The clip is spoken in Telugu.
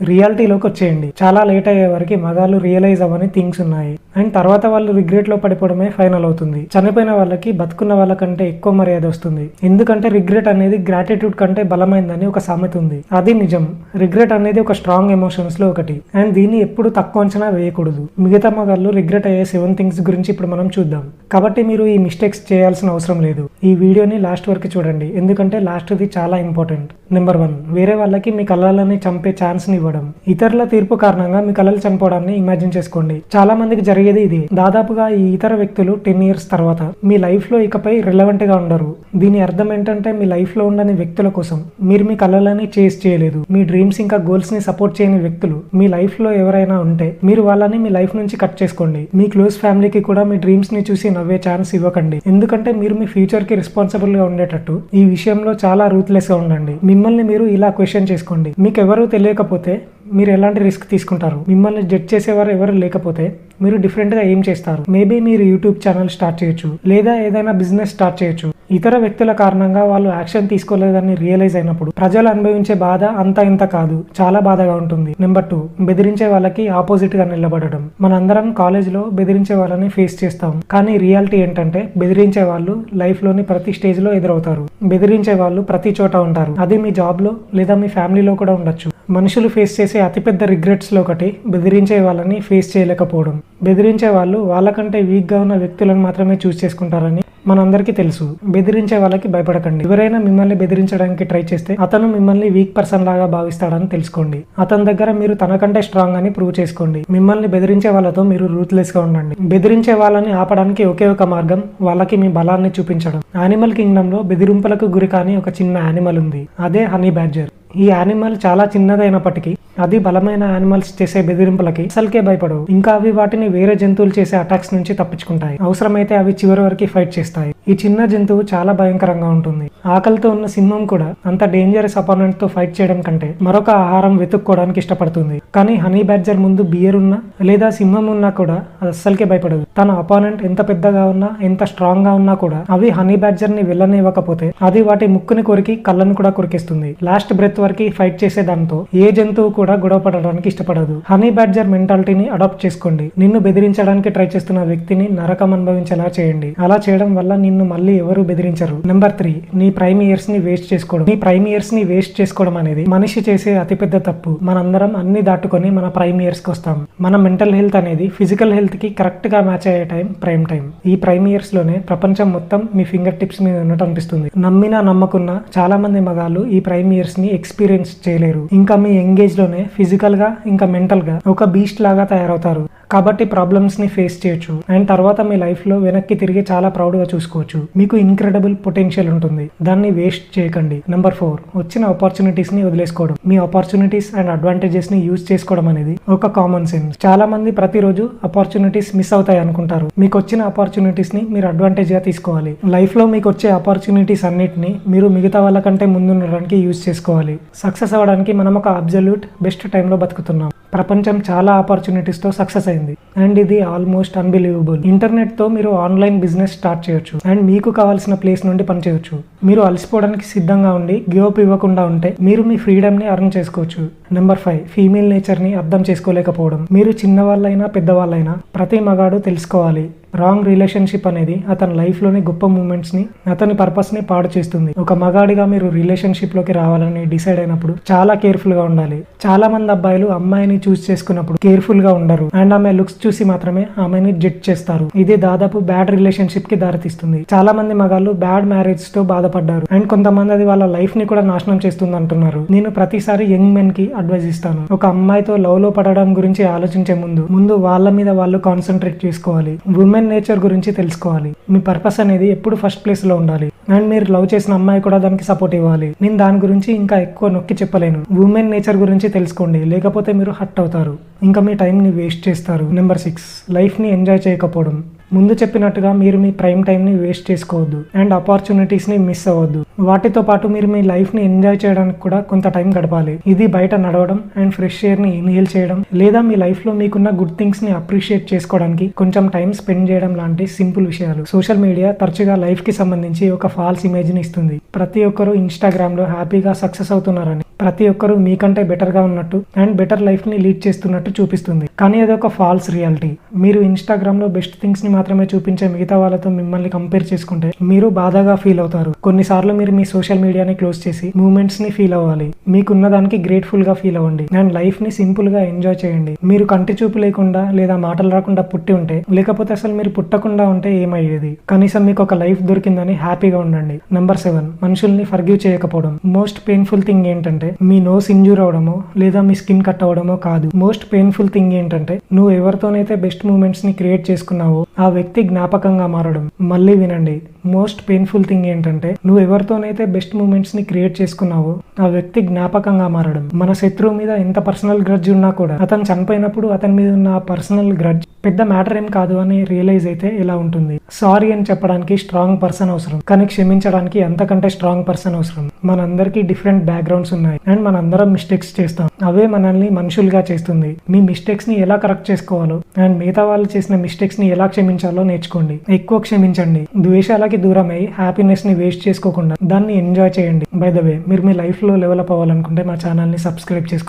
రియాలిటీలోకి వచ్చేయండి. చాలా లేట్ అయ్యే వరకు మగాళ్ళు రియలైజ్ అవ్వని థింగ్స్ ఉన్నాయి. అండ్ తర్వాత వాళ్ళు రిగ్రెట్లో పడిపోవడమే ఫైనల్ అవుతుంది. చనిపోయిన వాళ్ళకి బతుకున్న వాళ్ళకంటే ఎక్కువ మర్యాద వస్తుంది. ఎందుకంటే రిగ్రెట్ అనేది గ్రాటిట్యూడ్ కంటే బలమైందని ఒక సామెత ఉంది. అది నిజం. రిగ్రెట్ అనేది ఒక స్ట్రాంగ్ ఎమోషన్స్లో ఒకటి. అండ్ దీన్ని ఎప్పుడు తక్కువ అంచనా వేయకూడదు. మిగతా మగాళ్ళు రిగ్రెట్ అయ్యే సెవెన్ థింగ్స్ గురించి ఇప్పుడు మనం చూద్దాం. కాబట్టి మీరు ఈ మిస్టేక్స్ చేయాల్సిన అవసరం లేదు. ఈ వీడియోని లాస్ట్ వరకు చూడండి. ఎందుకంటే లాస్ట్ ది చాలా ఇంపార్టెంట్. Number one. వేరే వాళ్ళకి మీ కళ్ళని చంపే ఛాన్స్ని ఇవ్వడం. ఇతరుల తీర్పు కారణంగా మీ కళలు చనిపోవడాన్ని ఇమాజిన్ చేసుకోండి. చాలా మందికి జరిగేది ఇది. దాదాపుగా ఈ ఇతర వ్యక్తులు టెన్ ఇయర్స్ తర్వాత మీ లైఫ్లో ఇకపై రిలవెంట్గా ఉండరు. దీని అర్థం ఏంటంటే మీ లైఫ్లో ఉండని వ్యక్తుల కోసం. మీరు మీ కళలని చేస్ చేయలేదు. మీ డ్రీమ్స్ ఇంకా గోల్స్ని సపోర్ట్ చేయని వ్యక్తులు. మీ లైఫ్లో ఎవరైనా ఉంటే మీరు వాళ్ళని మీ లైఫ్ నుంచి కట్ చేసుకోండి. మీ క్లోజ్ ఫ్యామిలీకి కూడా మీ డ్రీమ్స్ని చూసి నవ్వే ఛాన్స్ ఇవ్వకండి. ఎందుకంటే మీరు మీ ఫ్యూచర్కి రెస్పాన్సిబుల్గా ఉండేటట్టు ఈ విషయంలో చాలా రూత్లెస్గా ఉండండి. మిమ్మల్ని మీరు ఇలా క్వశ్చన్ చేసుకోండి. మీకు ఎవరూ తెలియకపోతే మీరు ఎలాంటి రిస్క్ తీసుకుంటారు? మిమ్మల్ని జడ్జ్ చేసేవారు ఎవరు లేకపోతే మీరు డిఫరెంట్గా ఏం చేస్తారు? మేబీ మీరు యూట్యూబ్ ఛానల్ స్టార్ట్ చేయొచ్చు లేదా ఏదైనా బిజినెస్ స్టార్ట్ చేయొచ్చు. ఇతర వ్యక్తుల కారణంగా వాళ్ళు యాక్షన్ తీసుకోలేదని రియలైజ్ అయినప్పుడు ప్రజలు అనుభవించే బాధ అంత ఇంత కాదు చాలా బాధగా ఉంటుంది. నెంబర్ టూ బెదిరించే వాళ్ళకి ఆపోజిట్గా నిలబడడం. మనందరం కాలేజ్లో బెదిరించే వాళ్ళని ఫేస్ చేస్తాం. కానీ రియాలిటీ ఏంటంటే బెదిరించే వాళ్ళు లైఫ్లోని ప్రతి స్టేజ్లో ఎదురవుతారు. బెదిరించే వాళ్ళు ప్రతి చోట ఉంటారు. అది మీ జాబ్లో లేదా మీ ఫ్యామిలీలో కూడా ఉండొచ్చు. మనుషులు ఫేస్ చేసే అతిపెద్ద రిగ్రెట్స్లో ఒకటి బెదిరించే వాళ్ళని ఫేస్ చేయలేకపోవడం. బెదిరించే వాళ్ళు వాళ్ళకంటే వీక్గా ఉన్న వ్యక్తులను మాత్రమే చూస్ చేసుకుంటారని మనందరికీ తెలుసు. బెదిరించే వాళ్ళకి భయపడకండి. ఎవరైనా మిమ్మల్ని బెదిరించడానికి ట్రై చేస్తే అతను మిమ్మల్ని వీక్ పర్సన్ లాగా భావిస్తాడని తెలుసుకోండి. అతని దగ్గర మీరు తనకంటే స్ట్రాంగ్ అని ప్రూవ్ చేసుకోండి. మిమ్మల్ని బెదిరించే వాళ్ళతో మీరు రూత్లెస్గా ఉండండి. బెదిరించే వాళ్ళని ఆపడానికి ఒకే ఒక మార్గం వాళ్ళకి మీ బలాన్ని చూపించడం. యానిమల్ కింగ్డమ్లో బెదిరింపులకు గురి కాని ఒక చిన్న యానిమల్ ఉంది. అదే హనీ బ్యాడ్జర్ ఈ యానిమల్ చాలా చిన్నదైనప్పటికీ అది బలమైన యానిమల్స్ చేసే బెదిరింపులకి అసలుకే భయపడవు. ఇంకా అవి వాటిని వేరే జంతువులు చేసే అటాక్స్ నుంచి తప్పించుకుంటాయి. అవసరమైతే అవి చివరి వరకు ఫైట్ చేస్తాయి. ఈ చిన్న జంతువు చాలా భయంకరంగా ఉంటుంది. ఆకలితో ఉన్న సింహం కూడా అంత డేంజరస్ అపోనెంట్తో ఫైట్ చేయడం కంటే మరొక ఆహారం వెతుక్కోవడానికి ఇష్టపడుతుంది. కానీ హనీ బ్యాడ్జర్ ముందు బియర్ ఉన్నా లేదా సింహం ఉన్నా కూడా అది అస్సలకే భయపడదు. తన అపోనెంట్ ఎంత పెద్దగా ఉన్నా ఎంత స్ట్రాంగ్గా ఉన్నా కూడా అవి హనీ బ్యాడ్జర్ని వెళ్ళనివ్వకపోతే అది వాటి ముక్కుని కొరికి కళ్ళను కూడా కొరికేస్తుంది. లాస్ట్ బ్రెత్ వరకు ఫైట్ చేసే దాంతో ఏ జంతువు కూడా గొడవ పడడానికి ఇష్టపడదు. హనీ బ్యాడ్జర్ మెంటాలిటీని అడాప్ట్ చేసుకోండి. నిన్ను బెదిరించడానికి ట్రై చేస్తున్న వ్యక్తిని నరకం అనుభవించేలా చేయండి. అలా చేయడం వల్ల నిన్ను మళ్ళీ ఎవరు బెదిరించరు. నెంబర్ త్రీ నీ ప్రైమ్ ఇయర్స్ని వేస్ట్ చేసుకోవడం. నీ ప్రైమ్ ఇయర్స్ని వేస్ట్ చేసుకోవడం అనేది మనిషి చేసే అతిపెద్ద తప్పు. మనందరం అన్ని దాటుకొని మన ప్రైమ్ ఇయర్స్కి వస్తాం. మన మెంటల్ హెల్త్ అనేది ఫిజికల్ హెల్త్కి కరెక్ట్గా మ్యాచ్ అయ్యే టైం ప్రైమ్ టైం ఈ ప్రైమ్ ఇయర్స్లోనే ప్రపంచం మొత్తం మీ ఫింగర్ టిప్స్ మీద ఉన్నట్టు అనిపిస్తుంది. నమ్మినా నమ్మకున్నా చాలా మంది మగాళ్ళు ఈ ప్రైమ్ ఇయర్స్ని ఎక్స్పీరియన్స్ చేయలేరు. ఇంకా మీ ఎంగేజ్లోనే ఫిజికల్గా ఇంకా మెంటల్గా ఒక బీస్ట్ లాగా తయారవుతారు. కాబట్టి ప్రాబ్లమ్స్ని ఫేస్ చేయొచ్చు. అండ్ తర్వాత మీ లైఫ్లో వెనక్కి తిరిగి చాలా ప్రౌడ్గా చూసుకోవచ్చు. మీకు ఇన్క్రెడిబుల్ పొటెన్షియల్ ఉంటుంది. దాన్ని వేస్ట్ చేయకండి. నెంబర్ ఫోర్ వచ్చిన ఆపర్చునిటీస్ని వదిలేసుకోవడం. మీ ఆపర్చునిటీస్ అండ్ అడ్వాంటేజెస్ని యూజ్ చేసుకోవడం అనేది ఒక కామన్ సెన్స్ చాలా మంది ప్రతిరోజు ఆపర్చునిటీస్ మిస్ అవుతాయి అనుకుంటారు. మీకు వచ్చిన ఆపర్చునిటీస్ని మీరు అడ్వాంటేజ్గా తీసుకోవాలి. లైఫ్లో మీకు వచ్చే ఆపర్చునిటీస్ అన్నిటిని మీరు మిగతా వాళ్ళకంటే ముందుండడానికి యూజ్ చేసుకోవాలి. సక్సెస్ అవ్వడానికి మనం ఒక అబ్జల్యూట్ బెస్ట్ టైంలో బతుకుతున్నాం. ప్రపంచం చాలా ఆపర్చునిటీస్తో సక్సెస్ అయింది. అండ్ ఇది ఆల్మోస్ట్ అన్బిలీవబుల్ ఇంటర్నెట్తో మీరు ఆన్లైన్ బిజినెస్ స్టార్ట్ చేయొచ్చు. అండ్ మీకు కావాల్సిన ప్లేస్ నుండి పనిచేయొచ్చు మీరు అలసిపోవడానికి సిద్ధంగా ఉండి గివప్ ఇవ్వకుండా ఉంటే మీరు మీ ఫ్రీడమ్ని అర్న్ చేసుకోవచ్చు. నెంబర్ ఫైవ్ ఫీమేల్ నేచర్ని అర్థం చేసుకోలేకపోవడం. మీరు చిన్నవాళ్ళైనా పెద్దవాళ్ళైనా ప్రతి మగాడు తెలుసుకోవాలి. రాంగ్ రిలేషన్షిప్ అనేది అతని లైఫ్లోని గొప్ప మూమెంట్స్ని అతని పర్పస్ని పాడు చేస్తుంది. ఒక మగాడిగా మీరు రిలేషన్షిప్లోకి రావాలని డిసైడ్ అయినప్పుడు చాలా కేర్ఫుల్గా ఉండాలి. చాలా మంది అబ్బాయిలు అమ్మాయిని చూస్ చేసుకున్నప్పుడు కేర్ఫుల్గా ఉండరు. అండ్ ఆమె లుక్స్ చూసి మాత్రమే ఆమెని జడ్జ్ చేస్తారు. ఇది దాదాపు బ్యాడ్ రిలేషన్షిప్కి దారితీస్తుంది. చాలా మంది మగాళ్ళు బ్యాడ్ మ్యారేజ్తో బాధపడ్డారు. అండ్ కొంతమంది అది వాళ్ళ లైఫ్ని కూడా నాశనం చేస్తుంది అంటున్నారు నేను ప్రతిసారి యంగ్ మెన్కి అడ్వైజ్ ఇస్తాను. ఒక అమ్మాయితో లవ్లో పడడం గురించి ఆలోచించే ముందు ముందు వాళ్ళ మీద వాళ్ళు కాన్సన్ట్రేట్ చేసుకోవాలి. ఉమెన్ నేచర్ గురించి తెలుసుకోవాలి. మీ పర్పస్ అనేది ఎప్పుడు ఫస్ట్ ప్లేస్లో ఉండాలి. అండ్ మీరు లవ్ చేసిన అమ్మాయి కూడా దానికి సపోర్ట్ ఇవ్వాలి. నేను దాని గురించి ఇంకా ఎక్కువ నొక్కి చెప్పలేను. ఉమెన్ నేచర్ గురించి తెలుసుకోండి. లేకపోతే మీరు హట్ అవుతారు. ఇంకా మీ టైంని వేస్ట్ చేస్తారు. నెంబర్ సిక్స్ లైఫ్ని ఎంజాయ్ చేయకపోవడం. ముందు చెప్పినట్టుగా మీరు మీ ప్రైమ్ టైంని వేస్ట్ చేసుకోవద్దు అండ్ ఆపర్చునిటీస్ని మిస్ అవ్వద్దు. వాటితో పాటు మీరు మీ లైఫ్ని ఎంజాయ్ చేయడానికి కూడా కొంత టైం గడపాలి. ఇది బయట నడవడం అండ్ ఫ్రెష్ ఎయిర్ని ఇన్హేల్ చేయడం లేదా మీ లైఫ్లో మీకున్న గుడ్ థింగ్స్ని అప్రిషియేట్ చేసుకోవడానికి కొంచెం టైం స్పెండ్ చేయడం లాంటి సింపుల్ విషయాలు. సోషల్ మీడియా తరచుగా లైఫ్కి సంబంధించి ఒక ఫాల్స్ ఇమేజ్ని ఇస్తుంది. ప్రతి ఒక్కరూ ఇన్స్టాగ్రామ్లో హ్యాపీగా సక్సెస్ అవుతున్నారని ప్రతి ఒక్కరూ మీకంటే బెటర్గా ఉన్నట్టు అండ్ బెటర్ లైఫ్ని లీడ్ చేస్తున్నట్టు చూపిస్తుంది. కానీ అది ఒక ఫాల్స్ రియాలిటీ. మీరు ఇన్స్టాగ్రామ్లో బెస్ట్ థింగ్స్ని మాత్రమే చూపించే మిగతా వాళ్ళతో మిమ్మల్ని కంపేర్ చేసుకుంటే మీరు బాధగా ఫీల్ అవుతారు. కొన్నిసార్లు మీరు మీ సోషల్ మీడియాని క్లోజ్ చేసి మూమెంట్స్ని ఫీల్ అవ్వాలి. మీకున్న దానికి గ్రేట్ఫుల్గా ఫీల్ అవ్వండి. అండ్ లైఫ్ని సింపుల్గా ఎంజాయ్ చేయండి. మీరు కంటి చూపు లేకుండా లేదా మాటలు రాకుండా పుట్టి ఉంటే లేకపోతే అసలు మీరు పుట్టకుండా ఉంటే ఏమయ్యేది? కనీసం మీకు ఒక లైఫ్ దొరికిందని హ్యాపీగా ఉండండి. నెంబర్ సెవెన్ మనుషుల్ని ఫర్గ్యూ చేయకపోవడం. మోస్ట్ పెయిన్ఫుల్ థింగ్ ఏంటంటే మీ నోస్ ఇంజూర్ అవడమో లేదా మీ స్కిన్ కట్ అవడమో కాదు. మోస్ట్ పెయిన్ఫుల్ థింగ్ ఏంటంటే నువ్వు ఎవరితోనైతే బెస్ట్ మూమెంట్స్ని క్రియేట్ చేసుకున్నావో ఆ వ్యక్తి జ్ఞాపకంగా మారడం. మళ్ళీ వినండి మోస్ట్ పెయిన్ఫుల్ థింగ్ ఏంటంటే నువ్వు ఎవరితోనైతే బెస్ట్ మూమెంట్స్ని క్రియేట్ చేసుకున్నావో ఆ వ్యక్తి జ్ఞాపకంగా మారడం. మన శత్రువు మీద ఎంత పర్సనల్ గ్రడ్జ్ ఉన్నా కూడా అతను చనిపోయినప్పుడు అతని మీద ఉన్న పర్సనల్ గ్రడ్జ్ పెద్ద మ్యాటర్ ఏం కాదు అని రియలైజ్ అయితే ఇలా ఉంటుంది. సారీ అని చెప్పడానికి స్ట్రాంగ్ పర్సన్ అవసరం. కానీ క్షమించడానికి అంతకంటే స్ట్రాంగ్ పర్సన్ అవసరం. మనందరికీ డిఫరెంట్ బ్యాక్గ్రౌండ్స్ ఉన్నాయి. అండ్ మనందరం మిస్టేక్స్ చేస్తాం. అవే మనల్ని మనుషులుగా చేస్తుంది. మీ మిస్టేక్స్ని ఎలా కరెక్ట్ చేసుకోవాలో అండ్ మిగతా వాళ్ళు చేసిన మిస్టేక్స్ని ఎలా క్షమించాలో నేర్చుకోండి. ఎక్కువ క్షమించండి. ద్వేషాలకి దూరమై హ్యాపీనెస్ని వేస్ట్ చేసుకోకుండా దాన్ని ఎంజాయ్ చేయండి. బై ద వే మీరు మీ లైఫ్లో లెవెలప్ అవ్వాలనుకుంటే మా ఛానల్ని సబ్స్క్రైబ్ చేసుకోండి.